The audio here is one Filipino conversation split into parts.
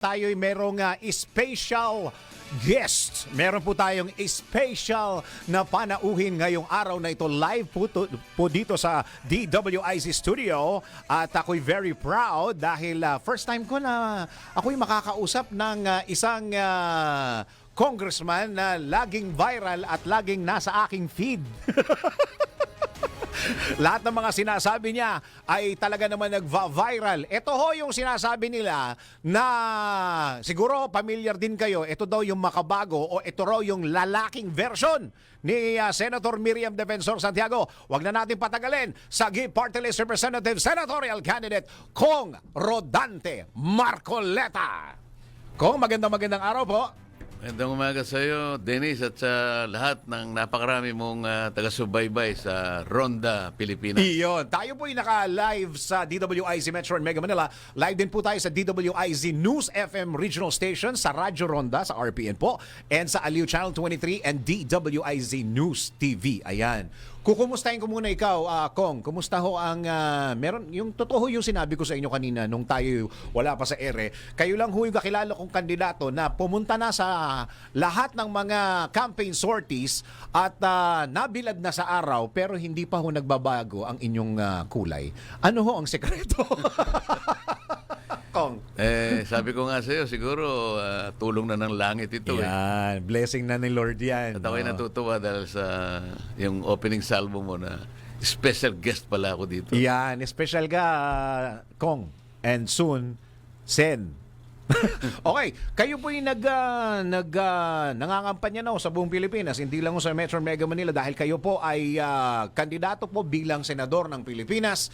tayo'y merong uh, special guest. Meron po tayong special na panauhin ngayong araw na ito live po, to- po dito sa DWIC Studio. At ako'y very proud dahil uh, first time ko na ako'y makakausap ng uh, isang uh, congressman na laging viral at laging nasa aking feed. Lahat ng mga sinasabi niya ay talaga naman nagva-viral. Ito ho yung sinasabi nila na siguro familiar din kayo. Ito daw yung makabago o ito raw yung lalaking version ni uh, Senator Miriam Defensor Santiago. Huwag na natin patagalin. Sagi Party List Representative Senatorial Candidate Kong Rodante Marcoleta. Kong, magandang magandang araw po. Magandang umaga sa iyo, Dennis, at sa lahat ng napakarami mong ah, taga-subaybay sa Ronda, Pilipinas. Iyon. Tayo po naka-live sa DWIZ Metro and Mega Manila. Live din po tayo sa DWIZ News FM Regional Station sa Radyo Ronda sa RPN po and sa Aliw Channel 23 and DWIZ News TV. Ayan. Kukumustahin ko muna ikaw, ah, Kong. Kumusta ho ang ah, meron yung totoo yung sinabi ko sa inyo kanina nung tayo wala pa sa ere. Kayo lang ho yung kakilala kong kandidato na pumunta na sa lahat ng mga campaign sorties at ah, nabilad na sa araw pero hindi pa ho nagbabago ang inyong ah, kulay. Ano ho ang sekreto? Kong. Eh, sabi ko nga sa iyo, siguro ah, tulong na ng langit ito. Eh. Yan, blessing na ni Lord yan. At ako'y no? natutuwa dahil sa yung opening salvo mo na special guest pala ako dito. Yan, special ka, Kong. And soon, Sen. okay, kayo po yung nag, ah, nag, ah, nangangampanya na sa buong Pilipinas, hindi lang sa Metro Mega Manila dahil kayo po ay ah, kandidato po bilang senador ng Pilipinas.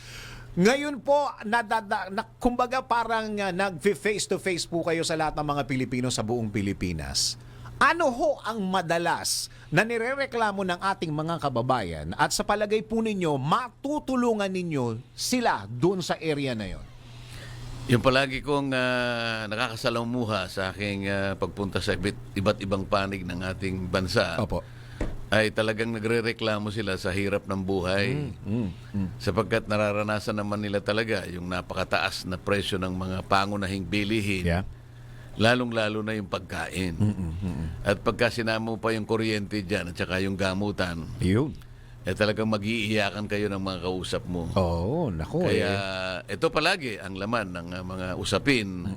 Ngayon po, nadada, na, kumbaga parang uh, nag-face to face po kayo sa lahat ng mga Pilipino sa buong Pilipinas. Ano ho ang madalas na nirereklamo ng ating mga kababayan at sa palagay po ninyo, matutulungan ninyo sila doon sa area na yon? Yung palagi kong uh, nakakasalamuha sa aking ah, pagpunta sa iba't, iba't ibang panig ng ating bansa Opo. Ay talagang nagrereklamo sila sa hirap ng buhay. Sapagkat nararanasan naman nila talaga yung napakataas na presyo ng mga pangunahing bilihin. Yeah. Lalong-lalo na yung pagkain. At pagka sinama mo pa yung kuryente dyan at saka yung gamutan, Yun. eh talagang mag-iiyakan kayo ng mga kausap mo. Oo, oh, naku Kaya eh. ito palagi ang laman ng uh, mga usapin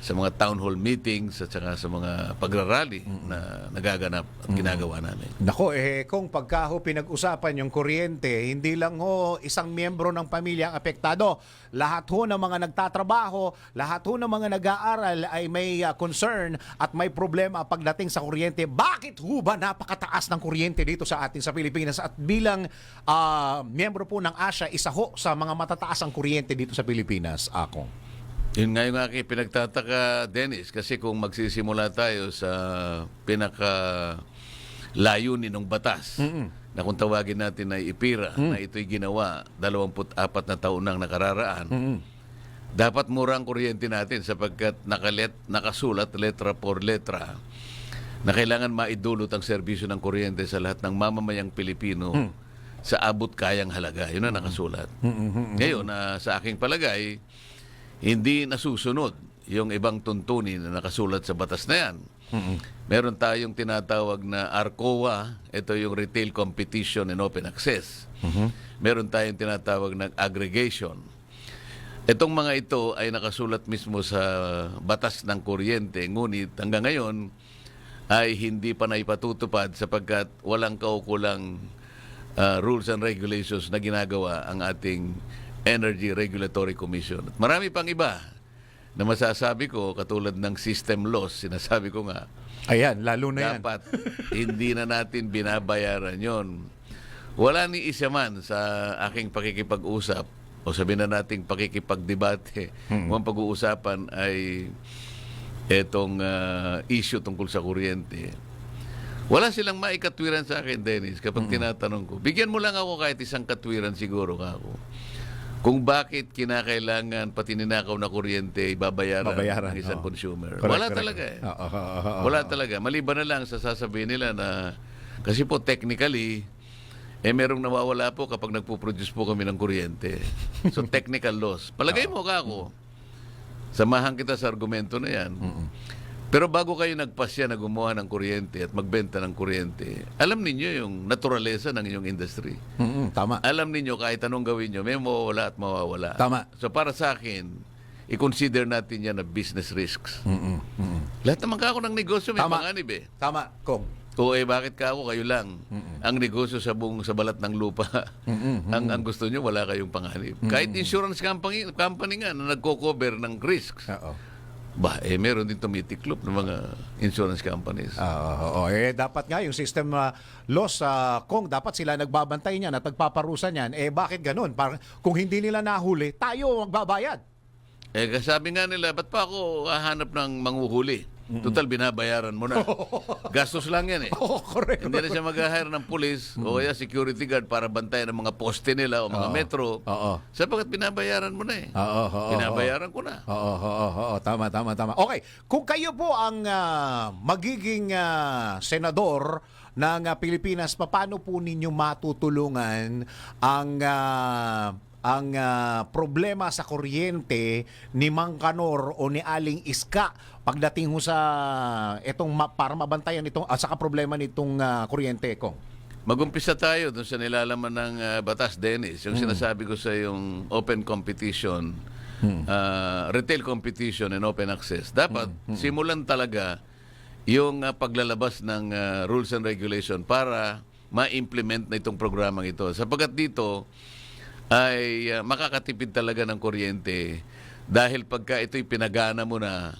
sa mga town hall meetings at saka sa mga pagrarally na nagaganap at ginagawa namin. Nako, eh, kung pagka ho pinag-usapan yung kuryente, hindi lang ho isang miyembro ng pamilya ang apektado. Lahat ho ng mga nagtatrabaho, lahat ho ng mga nag-aaral ay may ah, concern at may problema pagdating sa kuryente. Bakit ho ba napakataas ng kuryente dito sa atin sa Pilipinas? At bilang ah, miyembro po ng ASIA, isa ho sa mga matataas ang kuryente dito sa Pilipinas, ako. Yun nga yung aking pinagtataka, Dennis, kasi kung magsisimula tayo sa pinaka layunin ng batas na kung tawagin natin ay IPIRA na ito'y ginawa 24 na taon nang nakararaan, dapat mura ang kuryente natin sapagkat nakalet, nakasulat letra por letra na kailangan maidulot ang serbisyo ng kuryente sa lahat ng mamamayang Pilipino sa abot kayang halaga. Yun ang nakasulat. Ngayon, na sa aking palagay, hindi nasusunod yung ibang tuntunin na nakasulat sa batas na yan. Meron tayong tinatawag na ARCOA, ito yung Retail Competition and Open Access. Meron tayong tinatawag na aggregation. Itong mga ito ay nakasulat mismo sa batas ng kuryente, ngunit hanggang ngayon ay hindi pa naipatutupad sapagkat walang kaukulang uh, rules and regulations na ginagawa ang ating Energy Regulatory Commission. At marami pang iba na masasabi ko katulad ng system loss, sinasabi ko nga, Ayan, lalo na yan. dapat hindi na natin binabayaran yon. Wala ni isa man sa aking pakikipag-usap o sabihin na nating pakikipagdebate kung ang pag-uusapan ay etong ah, issue tungkol sa kuryente. Wala silang maikatwiran sa akin, Dennis, kapag tinatanong ko. Bigyan mo lang ako kahit isang katwiran siguro ka ako. Kung bakit kinakailangan pati ninakaw na kuryente babayaran, Babayaran, ng isang oo. consumer. Correct, Wala correct. talaga eh. Oo, oo, oo, oo. Wala talaga. Maliban na lang sa sasabihin nila na kasi po technically eh merong nawawala po kapag nagpo-produce po kami ng kuryente. So technical loss. Palagay mo ka ako. Samahan kita sa argumento na yan. Pero bago kayo nagpasya na gumawa ng kuryente at magbenta ng kuryente, alam ninyo yung naturalesa ng inyong industry. Mm-mm, tama. Alam ninyo kahit anong gawin nyo, may mawawala at mawawala. Tama. So para sa akin, i-consider natin yan na business risks. Mm-mm, mm-mm. Lahat naman ka ako ng negosyo may Tama. panganib eh. Tama, Kong. O eh, bakit ka ako? Kayo lang. Ang negosyo sa buong sa balat ng lupa. ang ang gusto nyo, wala kayong panganib. Kahit insurance company, company nga na nagko-cover ng risks. Oo. Ba, eh, meron din tumitiklop ng mga insurance companies. Ah, oo. eh dapat nga yung system uh, laws sa Kong dapat sila nagbabantay niyan at nagpaparusa niyan. Eh bakit ganun? Parang kung hindi nila nahuli, tayo magbabayad. Eh, kasabi nga nila, ba't pa ako hahanap ng manghuhuli? Total, binabayaran mo na. Gastos lang yan eh. Oo, correct. Hindi na siya mag-hire ng pulis o kaya security guard para bantayan ang mga poste nila o mga Oo. metro. Oo. Sapagkat binabayaran mo na eh. Oo, oo, Binabayaran ko na. Oo, oo, oo, tama, tama, tama. Okay, kung kayo po ang ah, magiging ah, senador ng ah, Pilipinas, paano po ninyo matutulungan ang ah, ang ah, problema sa kuryente ni Mang Kanor o ni Aling Iska pagdating ho sa etong ma- para mabantayan itong at saka problema nitong ah, kuryente ko. Mag-umpisa tayo dun sa nilalaman ng ah, Batas Dennis. Yung sinasabi ko sa yung open competition, ah, retail competition and open access. Dapat simulan talaga yung ah, paglalabas ng ah, rules and regulation para ma-implement na itong programang ito. Sapagkat dito ay ah, makakatipid talaga ng kuryente dahil pagka ito'y pinagana mo na,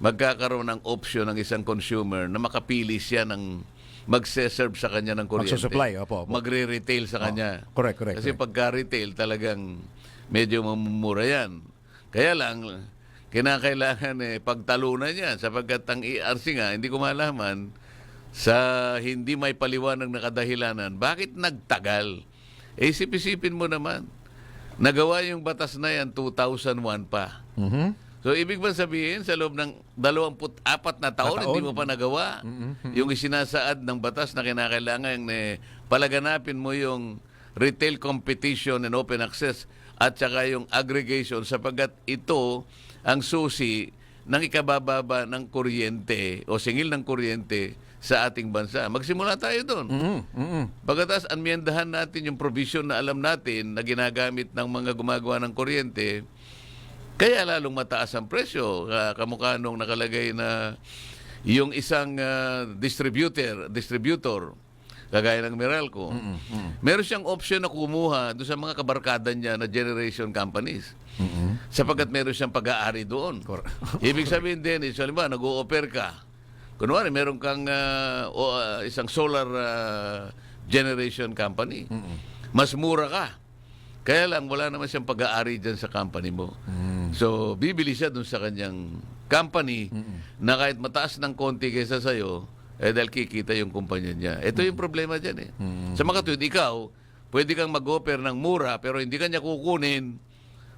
magkakaroon ng option ng isang consumer na makapili siya ng magse-serve sa kanya ng kuryente. Magsusupply, opo, opo. Magre-retail sa kanya. correct, correct, Kasi correct. pagka-retail talagang medyo mamumura yan. Kaya lang, kinakailangan eh, pagtalunan yan sapagkat ang ERC nga, hindi ko malaman sa hindi may paliwanag na kadahilanan, bakit nagtagal? Isip-isipin mo naman. Nagawa yung batas na yan 2001 pa. Mhm. So, ibig bang sabihin, sa loob ng 24 na taon, Na taon. hindi mo pa nagawa yung isinasaad ng batas na kinakailangan eh, palaganapin mo yung retail competition and open access at saka yung aggregation sapagkat ito ang susi ng ikabababa ng kuryente o singil ng kuryente sa ating bansa. Magsimula tayo doon. Mhm, mhm. Pagkatas, anmiendahan natin yung provision na alam natin na ginagamit ng mga gumagawa ng kuryente, kaya lalong mataas ang presyo. Uh, kamukha nung nakalagay na yung isang ah, distributor, distributor, kagaya ng Meralco, meron siyang option na kumuha doon sa mga kabarkada niya na generation companies. Sapagkat meron siyang pag-aari doon. Cor- Ibig sabihin din, is, halimbawa, nag-o-offer ka. Kunwari, meron kang ah, o, ah, isang solar ah, generation company. Mas mura ka. Kaya lang, wala naman siyang pag-aari dyan sa company mo. So, bibili siya dun sa kanyang company na kahit mataas ng konti kaysa sa'yo, eh dahil kikita yung kumpanya niya. Ito yung problema dyan eh. Sa mga tuwid, ikaw, pwede kang mag-offer ng mura pero hindi ka niya kukunin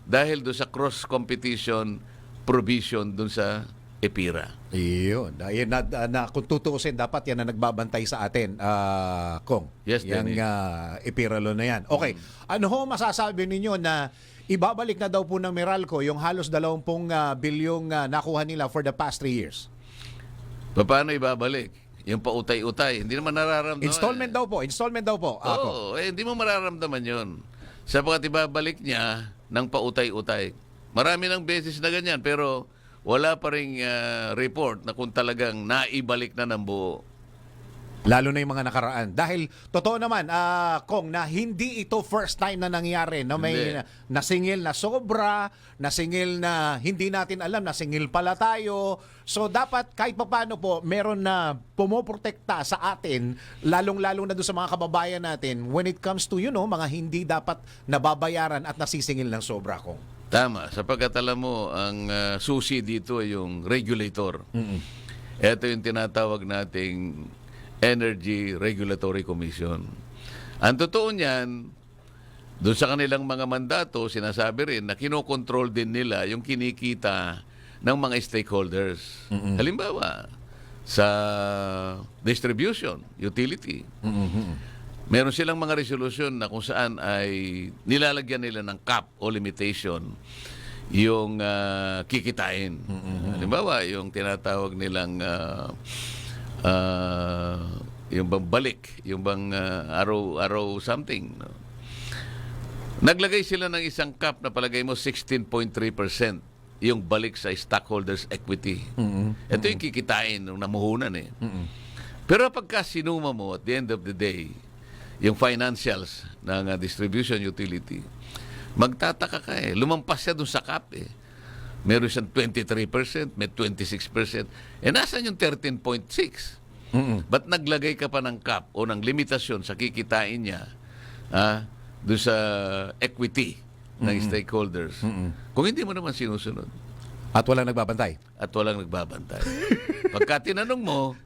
dahil doon sa cross-competition provision doon sa EPIRA. Iyon. Dahil na, na, kung tutuusin, dapat yan na nagbabantay sa atin, ah, Kong. Yes, Yang uh, ipiralo na yan. Okay. Ano ho masasabi ninyo na ibabalik na daw po ng Meralco yung halos 20 ah, bilyong ah, nakuha nila for the past three years? Paano ibabalik? Yung pautay-utay. Hindi naman nararamdaman. Installment daw po. Installment daw po. Oo, Ako. eh, hindi mo mararamdaman yon. Sapagkat ibabalik niya ng pautay-utay. Marami ng beses na ganyan, pero wala pa rin report na kung talagang naibalik na ng buo. Lalo na yung mga nakaraan. Dahil, totoo naman, ah, Kong, na hindi ito first time na nangyari na may Hindi. na- nasingil na sobra, nasingil na hindi natin alam, nasingil pala tayo. So, dapat kahit papano po, meron na pumoprotekta sa atin, lalong-lalong na doon sa mga kababayan natin, when it comes to, you know, mga hindi dapat nababayaran at nasisingil ng sobra, Kong. Tama, sapagkat alam mo, ang ah, susi dito ay yung regulator. Ito yung tinatawag nating Energy Regulatory Commission. Ang totoo niyan, doon sa kanilang mga mandato, sinasabi rin na kinokontrol din nila yung kinikita ng mga stakeholders. Halimbawa, sa distribution, utility. Meron silang mga resolusyon na kung saan ay nilalagyan nila ng cap o limitation yung ah, kikitain. Halimbawa, yung tinatawag nilang ah, ah, yung bang balik, yung bang ah, araw, araw something. no? Naglagay sila ng isang cap na palagay mo 16.3% yung balik sa stockholders equity. Ito yung kikitain ng namuhunan eh. Pero pagka sinuma mo at the end of the day, yung financials ng uh, distribution utility, magtataka ka eh. Lumampas siya dun sa cap eh. Meron siyang 23%, may 26%. Eh, nasan yung 13.6? Ba't naglagay ka pa ng cap o ng limitasyon sa kikitain niya ah, doon sa equity ng stakeholders? Kung hindi mo naman sinusunod At walang nagbabantay. at walang nagbabantay. Pagka tinanong mo,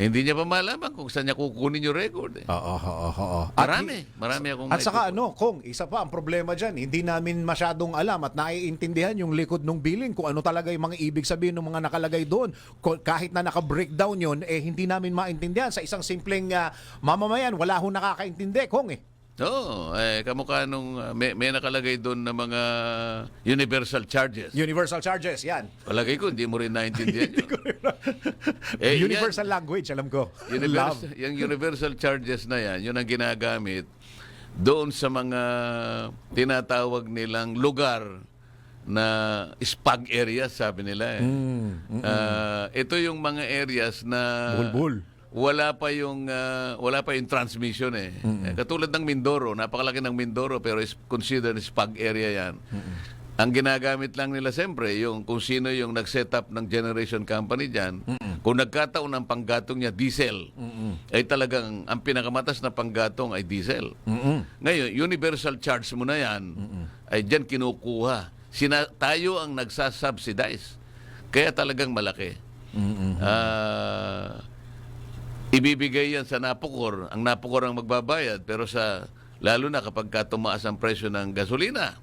eh, hindi niya pa malaman kung saan niya kukunin yung record. Eh. Oo, oo, oo. At Marami. Marami akong At saka ano, Kong, isa pa ang problema dyan, hindi namin masyadong alam at naiintindihan yung likod ng billing kung ano talaga yung mga ibig sabihin ng mga nakalagay doon. Kahit na naka-breakdown yun, eh hindi namin maintindihan. Sa isang simpleng ah, mamamayan, wala hong nakakaintindi, Kong eh. Oo, eh, kamukha nung, uh, may, may nakalagay doon na mga universal charges. Universal charges, yan. Palagay ko, hindi mo rin naintindihan yun. Eh, Universal language, alam ko. Universal, Love. yung universal charges na yan, yun ang ginagamit doon sa mga tinatawag nilang lugar na spag areas, sabi nila eh. Ah, ito yung mga areas na Bulbul. Wala pa yung ah, wala pa yung transmission eh. Eh, Katulad ng Mindoro, napakalaki ng Mindoro pero is considered spag area yan. Ang ginagamit lang nila siyempre yung kung sino yung nag-set up ng generation company diyan. Kung nagkataon ang panggatong niya diesel, ay talagang ang pinakamatas na panggatong ay diesel. Ngayon, universal charge mo na yan, ay diyan kinukuha. Sina, tayo ang nagsasubsidize. Kaya talagang malaki. Ah, ibibigay yan sa napukor. Ang napukor ang magbabayad. Pero sa, lalo na kapag ka tumaas ang presyo ng gasolina,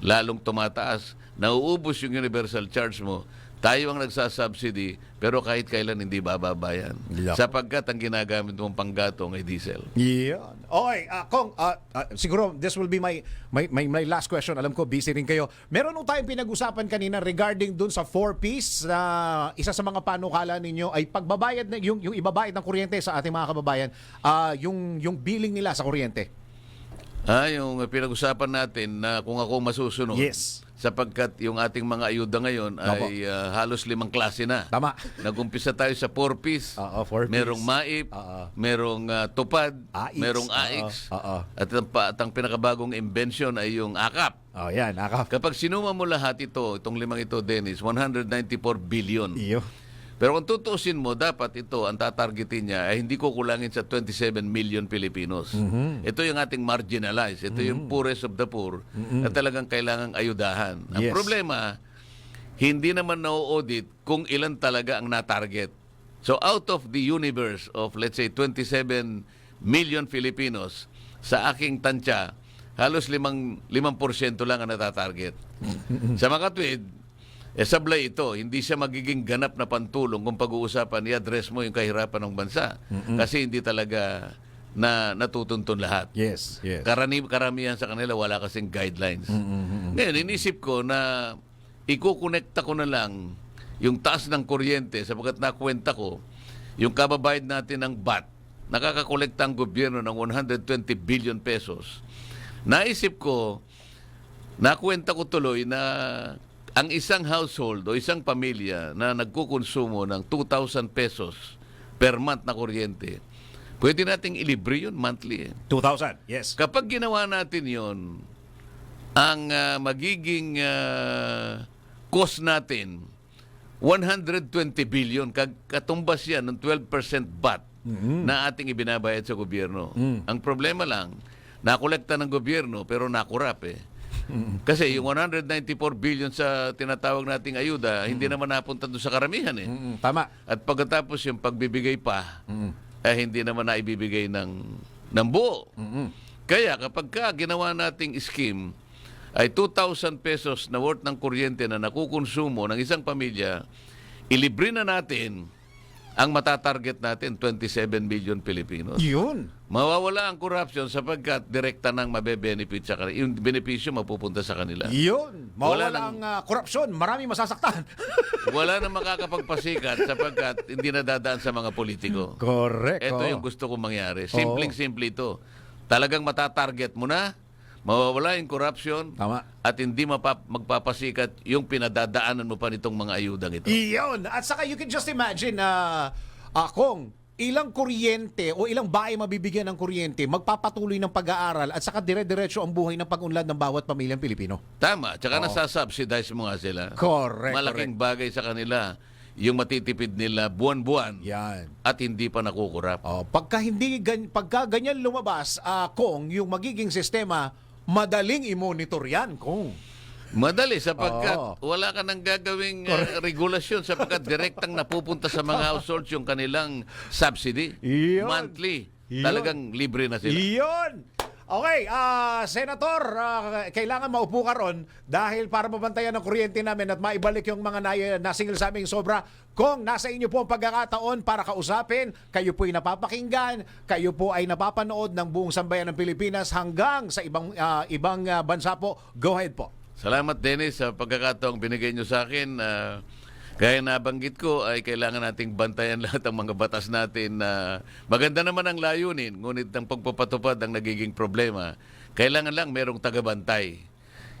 lalong tumataas, nauubos yung universal charge mo, tayo ang nagsasubsidy, pero kahit kailan hindi bababayan. Yep. Sapagkat ang ginagamit mong panggatong ay diesel. Yan. Okay, ah, Kong, ah, ah, siguro this will be my, my, my, my last question. Alam ko, busy rin kayo. Meron nung tayong pinag-usapan kanina regarding dun sa four-piece na isa sa mga panukala ninyo ay pagbabayad, na, yung, yung ibabayad ng kuryente sa ating mga kababayan, ah, yung, yung billing nila sa kuryente. Ah, yung pinag-usapan natin na kung ako masusunod. Yes. Sapagkat yung ating mga ayuda ngayon ay ah, halos limang klase na. Tama. Nag-umpisa tayo sa four-piece. Oo, four-piece. Merong maip, Oo. merong ah, tupad, AIX. merong Oo, AIX. oo. At, ang, pa- at ang pinakabagong invention ay yung AKAP. Oh, yan, naka. Kapag sinuma mo lahat ito, itong limang ito, Dennis, 194 billion. Iyo. Pero kung tutuusin mo, dapat ito, ang tatargetin niya ay hindi ko kulangin sa 27 million Pilipinos. Mm-hmm. Ito yung ating marginalized. Ito yung poorest of the poor na talagang kailangan ayudahan. Ang Mm-hmm. Yes. problema, hindi naman na-audit kung ilan talaga ang na-target. So out of the universe of let's say 27 million Filipinos, sa aking tansya, halos limang, limang porsyento lang ang natatarget. sa mga tweet, eh sablay ito, hindi siya magiging ganap na pantulong kung pag-uusapan, i-address mo yung kahirapan ng bansa. Kasi hindi talaga na natutuntun lahat. Yes, yes. Karani, karamihan sa kanila wala kasing guidelines. Ngayon, inisip ko na ikukonekta ko na lang yung taas ng kuryente sapagkat nakwenta ko yung kababayad natin ng BAT. Nakakakolekta ang gobyerno ng 120 billion pesos. Naisip ko, nakwenta ko tuloy na ang isang household o isang pamilya na nagkukonsumo ng 2,000 pesos per month na kuryente, pwede nating ilibre yun monthly. Eh. 2,000, yes. Kapag ginawa natin yon, ang ah, magiging ah, cost natin, 120 billion. Katumbas yan ng 12% VAT na ating ibinabayad sa gobyerno. Ang problema lang, nakolekta ng gobyerno pero nakurap eh. Kasi yung 194 billion sa tinatawag nating ayuda, hindi naman napunta doon sa karamihan eh. Mm, tama. At pagkatapos yung pagbibigay pa, eh, hindi naman na ibibigay ng, ng buo. Kaya kapag ka ginawa nating scheme, ay 2,000 pesos na worth ng kuryente na nakukonsumo ng isang pamilya, ilibre na natin ang matatarget natin 27 million Pilipinos. Yun. Mawawala ang corruption sapagkat direkta nang mabe-benefit sa kanila. Yung benepisyo mapupunta sa kanila. Yun. Mawala Wala ang nang- ah, korupsyon. Marami masasaktan. Wala na makakapagpasikat sapagkat hindi nadadaan sa mga politiko. Correct. Ito oo. yung gusto kong mangyari. Simpleng-simple ito. Talagang matatarget mo na, mawawala yung corruption, Tama. at hindi mapa- magpapasikat yung pinadadaanan mo pa nitong mga ayudang ito. Iyon. At saka you can just imagine na akong ilang kuryente o ilang bahay mabibigyan ng kuryente, magpapatuloy ng pag-aaral at saka dire-diretso ang buhay ng pag-unlad ng bawat pamilyang Pilipino. Tama. Tsaka nasasubsidize mo nga sila. Correct. Malaking bagay sa kanila yung matitipid nila buwan-buwan Yan. at hindi pa nakukurap. Oh, pagka hindi gan- pagka ganyan lumabas, ah, kung yung magiging sistema madaling i-monitor yan kung Madali sapagkat Oo. wala ka nang gagawing uh, regulasyon sapagkat direktang napupunta sa mga households yung kanilang subsidy. Iyon. Monthly. Iyon. Talagang libre na sila. Iyon! Okay, ah Senator, ah, kailangan maupo ka ron dahil para mabantayan ang kuryente namin at maibalik yung mga nay- nasingil sa aming sobra. Kung nasa inyo po ang pagkakataon para kausapin, kayo po ay napapakinggan, kayo po ay napapanood ng buong sambayan ng Pilipinas hanggang sa ibang ah, ibang ah, bansa po. Go ahead po. Salamat Dennis sa pagkakataong binigay nyo sa akin. Ah, gaya nabanggit ko ay kailangan nating bantayan lahat ng mga batas natin na maganda naman ang layunin, ngunit ang pagpapatupad ang nagiging problema. Kailangan lang merong tagabantay.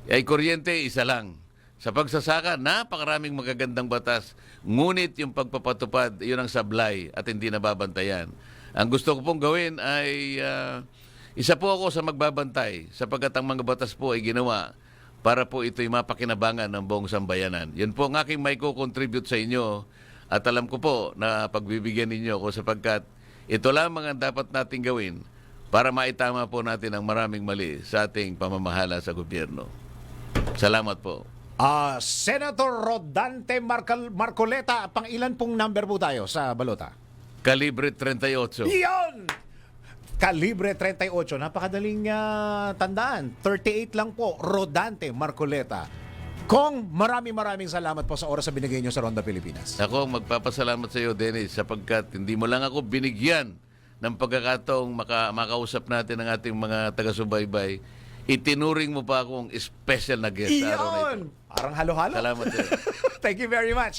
Ay kuryente, isa lang. Sa pagsasaka, napakaraming magagandang batas. Ngunit yung pagpapatupad, yun ang sablay at hindi nababantayan. Ang gusto ko pong gawin ay ah, isa po ako sa magbabantay sapagkat ang mga batas po ay ginawa para po ito'y mapakinabangan ng buong sambayanan. Yun po ang aking may contribute sa inyo at alam ko po na pagbibigyan ninyo ako sapagkat ito lamang ang dapat nating gawin para maitama po natin ang maraming mali sa ating pamamahala sa gobyerno. Salamat po. Ah, Senator Rodante Marcal- Marcoleta, pang ilan pong number po tayo sa balota? Kalibre 38. Iyon! Kalibre 38. Napakadaling ah, tandaan. 38 lang po. Rodante Marcoleta. Kong maraming maraming salamat po sa oras na binigay nyo sa Ronda Pilipinas. Ako magpapasalamat sa iyo, Dennis, sapagkat hindi mo lang ako binigyan ng pagkakataong maka, makausap natin ang ating mga taga-subaybay. Itinuring mo pa akong special na guest. Iyon! Parang halo-halo. Salamat sa iyo. Thank you very much.